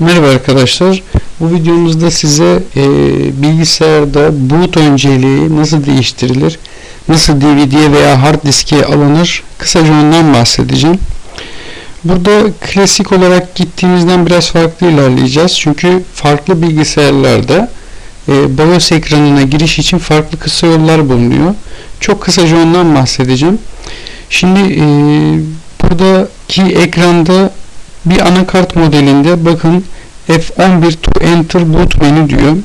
Merhaba arkadaşlar. Bu videomuzda size e, bilgisayarda boot önceliği nasıl değiştirilir, nasıl DVD'ye veya hard diske alınır, kısaca ondan bahsedeceğim. Burada klasik olarak gittiğimizden biraz farklı ilerleyeceğiz. Çünkü farklı bilgisayarlarda e, BIOS ekranına giriş için farklı kısa yollar bulunuyor. Çok kısaca ondan bahsedeceğim. Şimdi e, buradaki ekranda bir anakart modelinde bakın F11 to enter boot menü diyor.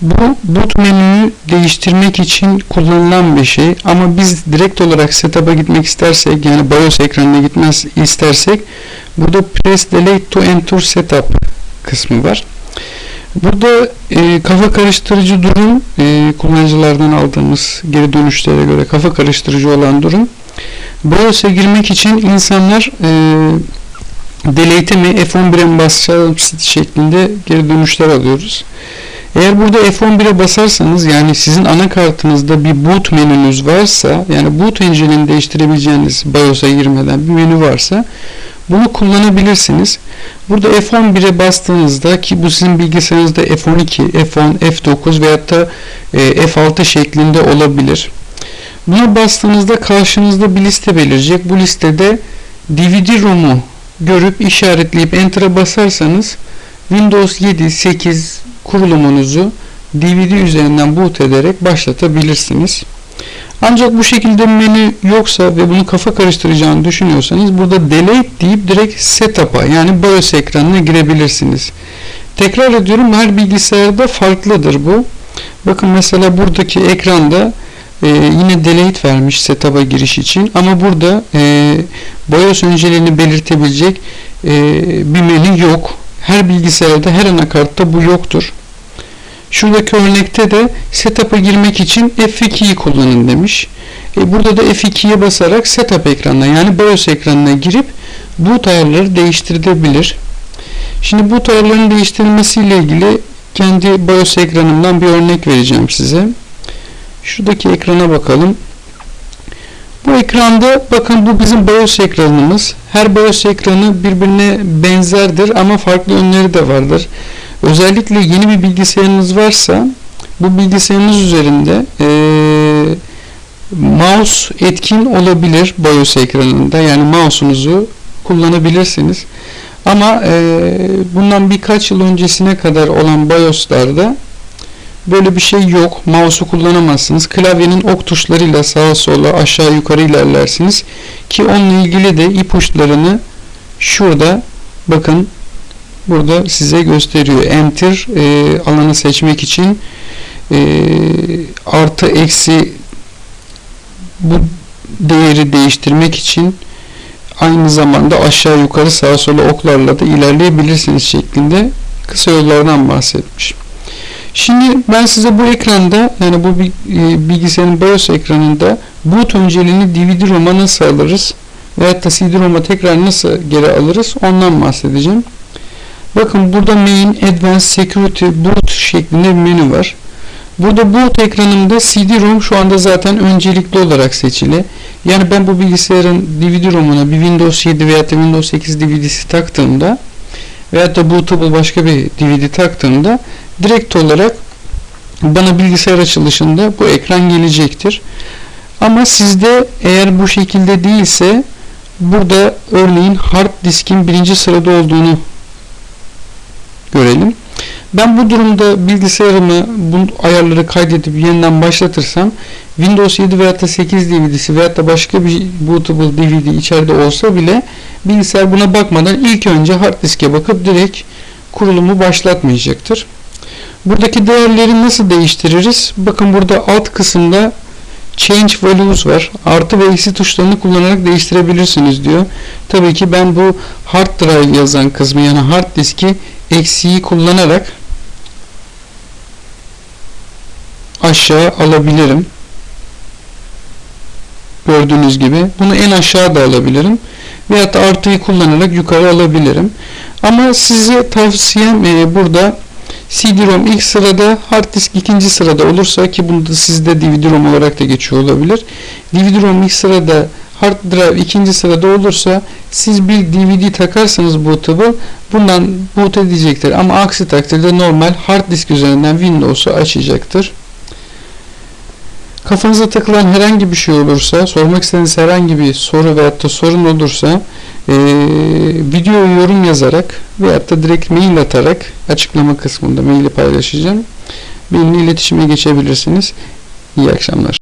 Bu boot menüyü değiştirmek için kullanılan bir şey ama biz direkt olarak setup'a gitmek istersek yani BIOS ekranına gitmez istersek burada press delete to enter setup kısmı var. Burada e, kafa karıştırıcı durum e, kullanıcılardan aldığımız geri dönüşlere göre kafa karıştırıcı olan durum BIOS'a girmek için insanlar e, delete'e mi F11'e mi basacağım şeklinde geri dönüşler alıyoruz. Eğer burada F11'e basarsanız yani sizin anakartınızda bir boot menünüz varsa yani boot engine'ini değiştirebileceğiniz BIOS'a girmeden bir menü varsa bunu kullanabilirsiniz. Burada F11'e bastığınızda ki bu sizin bilgisayarınızda F12, F10, F9 veyahut da e, F6 şeklinde olabilir. Buna bastığınızda karşınızda bir liste belirecek. Bu listede DVD-ROM'u görüp işaretleyip Enter'a basarsanız Windows 7, 8 kurulumunuzu DVD üzerinden boot ederek başlatabilirsiniz. Ancak bu şekilde menü yoksa ve bunu kafa karıştıracağını düşünüyorsanız burada delete deyip direkt setup'a yani BIOS ekranına girebilirsiniz. Tekrar ediyorum her bilgisayarda farklıdır bu. Bakın mesela buradaki ekranda e, yine delete vermiş setup'a giriş için ama burada e, BIOS önceliğini belirtebilecek e, bir menü yok. Her bilgisayarda her anakartta bu yoktur. Şuradaki örnekte de setup'a girmek için F2'yi kullanın demiş. E, burada da F2'ye basarak setup ekranına yani BIOS ekranına girip boot ayarları değiştirilebilir. Şimdi boot ayarlarının değiştirilmesiyle ilgili kendi BIOS ekranımdan bir örnek vereceğim size. Şuradaki ekrana bakalım. Bu ekranda bakın bu bizim BIOS ekranımız. Her BIOS ekranı birbirine benzerdir ama farklı yönleri de vardır. Özellikle yeni bir bilgisayarınız varsa bu bilgisayarınız üzerinde e, mouse etkin olabilir BIOS ekranında. Yani mouse'unuzu kullanabilirsiniz. Ama e, bundan birkaç yıl öncesine kadar olan BIOS'larda Böyle bir şey yok. Mouse'u kullanamazsınız. Klavyenin ok tuşlarıyla sağa sola aşağı yukarı ilerlersiniz. Ki onunla ilgili de ipuçlarını şurada bakın burada size gösteriyor. Enter e, alanı seçmek için e, artı eksi bu değeri değiştirmek için aynı zamanda aşağı yukarı sağa sola oklarla da ilerleyebilirsiniz şeklinde kısa yollardan bahsetmiş. Şimdi ben size bu ekranda yani bu e, bilgisayarın BIOS ekranında boot önceliğini DVD-ROM'a nasıl alırız veyahut da CD-ROM'a tekrar nasıl geri alırız ondan bahsedeceğim. Bakın burada Main, Advanced Security, Boot şeklinde bir menü var. Burada boot ekranımda CD-ROM şu anda zaten öncelikli olarak seçili. Yani ben bu bilgisayarın DVD-ROM'una bir Windows 7 veya da Windows 8 DVD'si taktığımda veyahut da bootable başka bir DVD taktığımda direkt olarak bana bilgisayar açılışında bu ekran gelecektir. Ama sizde eğer bu şekilde değilse burada örneğin hard diskin birinci sırada olduğunu görelim. Ben bu durumda bilgisayarımı bu ayarları kaydedip yeniden başlatırsam Windows 7 veya da 8 DVD'si veya da başka bir bootable DVD içeride olsa bile bilgisayar buna bakmadan ilk önce hard diske bakıp direkt kurulumu başlatmayacaktır. Buradaki değerleri nasıl değiştiririz? Bakın burada alt kısımda change values var. Artı ve eksi tuşlarını kullanarak değiştirebilirsiniz diyor. Tabii ki ben bu hard drive yazan kısmı yani hard diski eksiği kullanarak aşağı alabilirim. Gördüğünüz gibi. Bunu en aşağı da alabilirim. Veyahut da artıyı kullanarak yukarı alabilirim. Ama size tavsiyem e, burada CD-ROM ilk sırada, hard disk ikinci sırada olursa ki bunu da sizde DVD-ROM olarak da geçiyor olabilir. DVD-ROM ilk sırada, hard drive ikinci sırada olursa siz bir DVD takarsanız bootable bundan boot edecektir. Ama aksi takdirde normal hard disk üzerinden Windows'u açacaktır. Kafanıza takılan herhangi bir şey olursa, sormak istediğiniz herhangi bir soru veyahut da sorun olursa eee videoya yorum yazarak veyahut da direkt mail atarak açıklama kısmında maili paylaşacağım. Benimle iletişime geçebilirsiniz. İyi akşamlar.